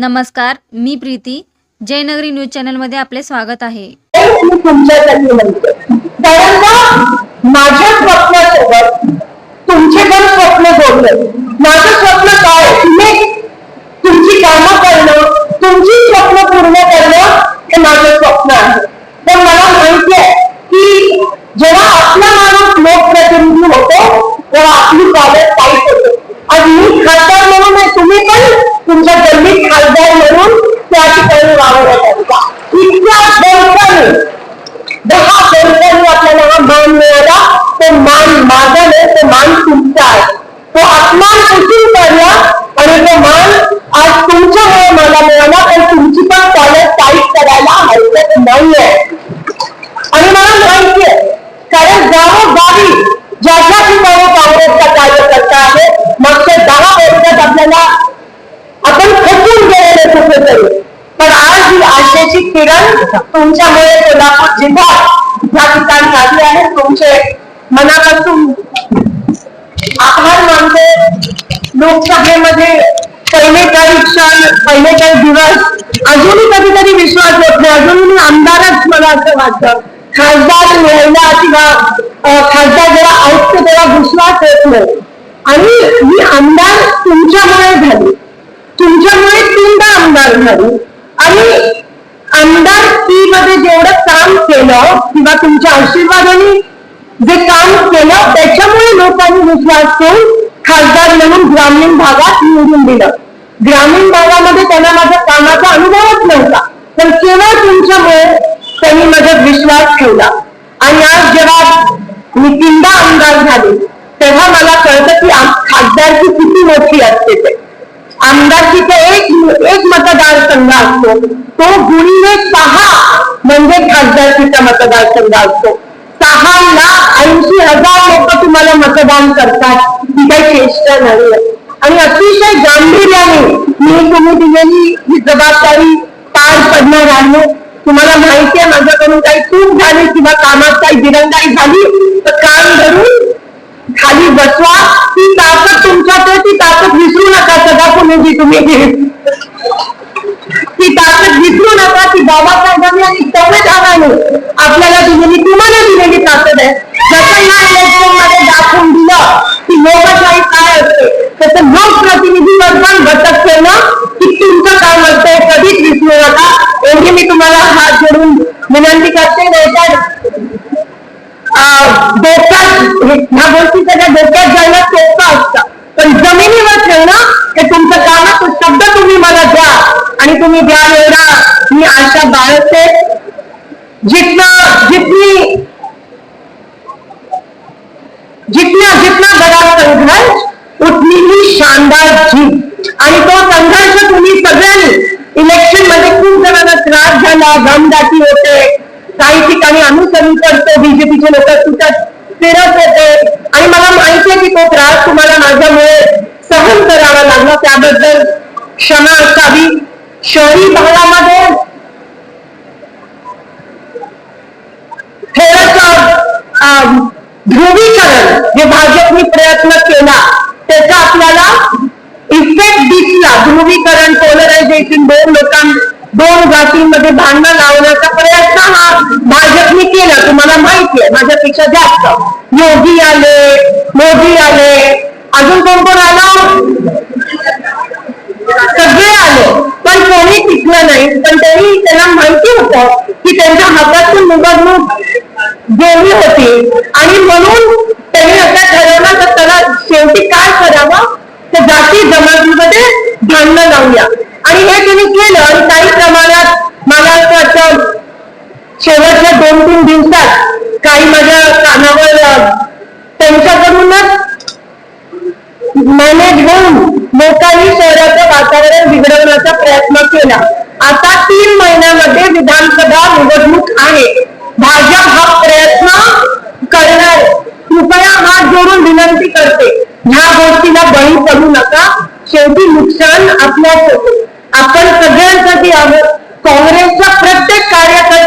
नमस्कार मी प्रीती. जयनगरी न्यूज चॅनलमध्ये आपले स्वागत आहे. माझ्या स्वप्नासोबत तुमचे पण स्वप्न जोडले. माझं स्वप्न काय? तुम्ही तुमची कामं करणं तुमची स्वप्न पूर्ण करणं हे माझं स्वप्न आहे. गावोगावी ज्या ज्या ठिकाणी काँग्रेसचा कार्यकर्ता आहे. मागच्या दहा वर्षात आपल्याला आपण खचून गेलेले कुठे तरी पण आज ही आशेची किरण तुमच्यामुळे कोल्हापूर जिल्ह्यात या ठिकाणी आली आहे तुमचे मनापासून आभार मानते. लोकसभेमध्ये पहिले काही क्षण पहिले काही दिवस अजूनही कधीतरी विश्वास होत नाही. अजूनही आमदारच मला असं वाटतं. खासदार मिळायला किंवा खासदार जेव्हा ऐकतो तेव्हा विश्वास येत नाही. आणि मी आमदार तुमच्यामुळे झाली. तुमच्यामुळे तीनदा आमदार झाली. आणि आमदारमध्ये जेवढं काम केलं किंवा तुमच्या आशीर्वादाने जे काम केलं त्याच्यामुळे लोकांनी विश्वास ठेवून खासदार म्हणून ग्रामीण भागात निवडून दिलं. ग्रामीण भागामध्ये त्यांना माझ्या कामाचा अनुभवच नव्हता. पण केवळ तुमच्यामुळे विश्वास ठेवला. आणि आज जेव्हा मी तीनदा आमदार झाले तेव्हा मला कळतं की खासदारची किती मोठी असते ते. आमदारकीचा एक एक मतदारसंघ असतो. तो गुणिले सहा म्हणजे खासदारकीचा मतदारसंघ असतो. सहा लाख ऐंशी हजार लोक तुम्हाला मतदान करतात. ही काही चेष्टा नाही. आणि अतिशय गांभीर्याने मी तुम्ही दिलेली ही जबाबदारी पार पडणार आहे. तुम्हाला माहिती आहे माझ्याकडून काही चूक झाली किंवा कामात काही दिरंगाई झाली तर काम धरून खाली बसवा. ती ताकद तुमच्यात आहे ती ताकद विसरू नका सदा पुणेजी तुम्ही. ती ताकद विसरू नका ती बाबासाहेबांनी आणि संविधानाने आपल्याला दिलेली तुम्हाला दिलेली ताकद आहे. जसं या इलेक्शनमध्ये दाखवून दिलं की लोकशाही काय असते तसं लोकप्रतिनिधीवर पण घटक ठेवणं एवढी मी तुम्हाला हात जोडून विनंती करते नाहीतर डोक्यात ह्या गोष्टी सगळ्या डोक्यात जायला सोपं असतं. पण जमिनीवर ठेवणं हे तुमचं काम तो शब्द तुम्ही मला द्या आणि तुम्ही द्या एवढा मी आशा बाळगते. जितना जितनी जितना जितना बड़ा संघर्ष उतनी ही शानदार जीत. आणि तो संघर्ष तुम्ही सगळ्यांनी इलेक्शनमध्ये खूप जणांना त्रास झाला गमदाटी होते. काही ठिकाणी अनुसरण करतो बीजेपीचे लोक सुटत फिरत होते. आणि मला माहिती आहे की तो त्रास तुम्हाला माझ्यामुळे सहन करावा लागला. त्याबद्दल क्षमा असावी. शहरी भागामध्ये थोडस ध्रुवीकरण जे भाजपने प्रयत्न केला त्याचा आपल्याला इफेक्ट दिसला. ध्रुवीकरण दोन जातींमध्ये भांडण लावण्याचा प्रयत्न हा भाजपने केला. तुम्हाला माहिती आहे माझ्यापेक्षा जास्त. योगी आले मोदी आले. अजून कोण कोण आलं? सगळे आले. पण कोणी टिकलं नाही. पण तरी त्यांना माहिती होतं की त्यांच्या हातातून निवडणूक गेली होती. आणि म्हणून त्यांनी असं ठरवलं तर त्याला शेवटी काय करावं? तर जाती जमातीमध्ये भांडणं लावूया आणि हे त्यांनी केलं आणि काही प्रमाणात मला असं वाटतं शेवटच्या दोन तीन दिवसात काही माझ्या कानावर त्यांच्याकडूनच मॅनेज होऊन लोकांनी शहराचं वातावरण बिघडवण्याचा प्रयत्न केला. आता तीन महिन्यामध्ये विधानसभा निवडणूक आहे. भाजप हा प्रयत्न करणार. कृपया हात जोडून विनंती करते. ह्या गोष्टीला बळी पडू नका. शेवटी नुकसान आपल्याच आपण सगळ्यांसाठी आहोत. काँग्रेसचा प्रत्येक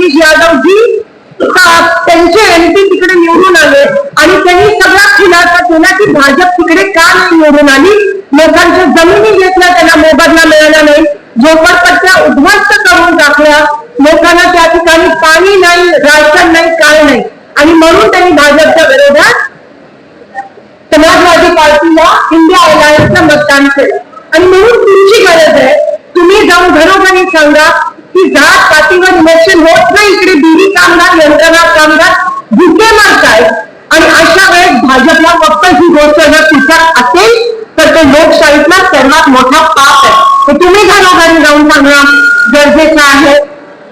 अखिलेश यादवजी हा, त्यांचे एमपी तिकडे निवडून आले. आणि त्यांनी सगळा खुलासा केला की भाजप तिकडे का नाही निवडून आली? लोकांच्या जमिनी घेतल्या त्यांना मोबदला मिळाला नाही. झोपडपट्ट्या उद्ध्वस्त करून टाकल्या. लोकांना त्या ठिकाणी पाणी नाही राशन नाही काय नाही. आणि म्हणून त्यांनी भाजपच्या विरोधात समाजवादी पार्टीला इंडिया अलायन्सला मतदान केलं. आणि म्हणून तुमची गरज आहे तुम्ही जाऊन घरोघरी सांगा की जात पातीवर इलेक्शन होत नाही इकडे बिडी कामगार यंत्रणा भुके मारतायत आणि अशा वेळेस भाजपला फक्त ही गोष्ट जर असेल तर ते लोकशाहीतला सर्वात मोठा पाप आहे तुम्ही जाऊन सांगणं गरजेचं आहे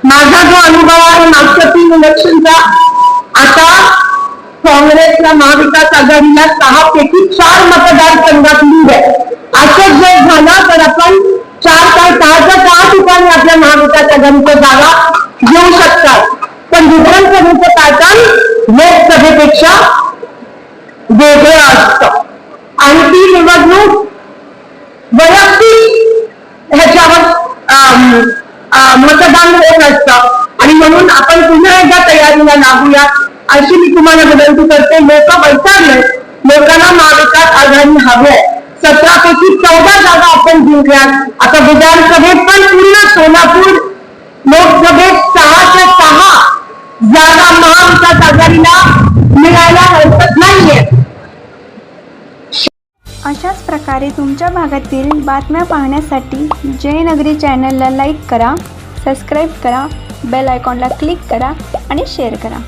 माझा जो अनुभव आहे मागच्या इलेक्शनचा आता काँग्रेसला महाविकास आघाडीला सहा पैकी चार मतदारसंघात लीड असंच जर झालं तर आपण चार चार सहाच्या सहा ठिकाणी आपल्या महाविकास आघाडीच्या जागा घेऊ शकतात. पण विधानसभेचं कार्यक्रम लोकसभेपेक्षा वेगळं असतं. आणि ती निवडणूक वैयक्तिक ह्याच्यावर मतदान होत असतं. आणि म्हणून आपण पुन्हा एकदा तयारीला लागूया. अशी मी तुम्हाला विनंती करते. लोक वैतागले लोकांना महाविकास आघाडी हवी आहे सतरा पैकी चौदा जागा आपण जिंकल्यात आता विधानसभेत पण पूर्ण सोलापूर लोकसभेत सहाशे सहा जागा महाविकास आघाडीला मिळायला हरकत नाहीये. अशाच प्रकारे तुमच्या भागातील बातम्या पाहण्यासाठी जयनगरी चॅनलला लाईक करा सबस्क्राईब करा बेल आयकॉनला क्लिक करा आणि शेअर करा.